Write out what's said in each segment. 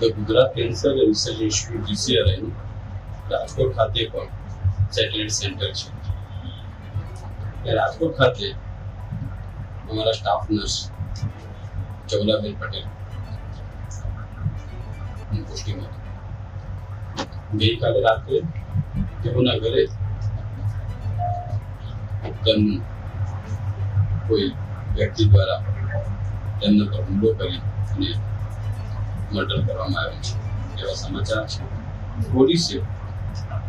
The Gujarat cancer research institute જીસીઆરઆઈનું Rajkot ખાતે પણ satellite centre છે. રાજકોટ ખાતે અમારા staff nurse Chaulaben Patel posting ગઈકાલે રાત્રે તેઓના ઘરે ગન કોઈ વ્યક્તિ દ્વારા તેમના પર હુમલો કરી અને મર્ડર કરવામાં આવ્યો છે. એવા સમાચાર છે. પોલીસે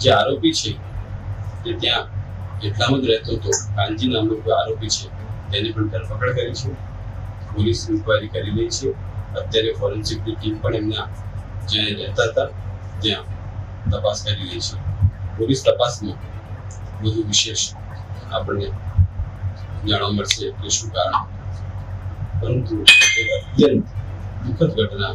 જે આરોપી છે, તે ત્યાં એટલામાં જ રહેતો હતો. કાનજી નામનો કોઈ આરોપી છે, તેની પણ ધરપકડ કરી છે. પોલીસ ઇન્કવાયરી કરી રહી છે. અત્યારે ફોરેન્સિકની ટીમ પણ એમના જ્યાં રહેતા હતા, ત્યાં તપાસ કરી રહી છે. પોલીસ તપાસમાં વધુ વિશેષ આપણને જાણવા મળશે કે શું કારણ. પરંતુ અત્યંત દુઃખદ ઘટના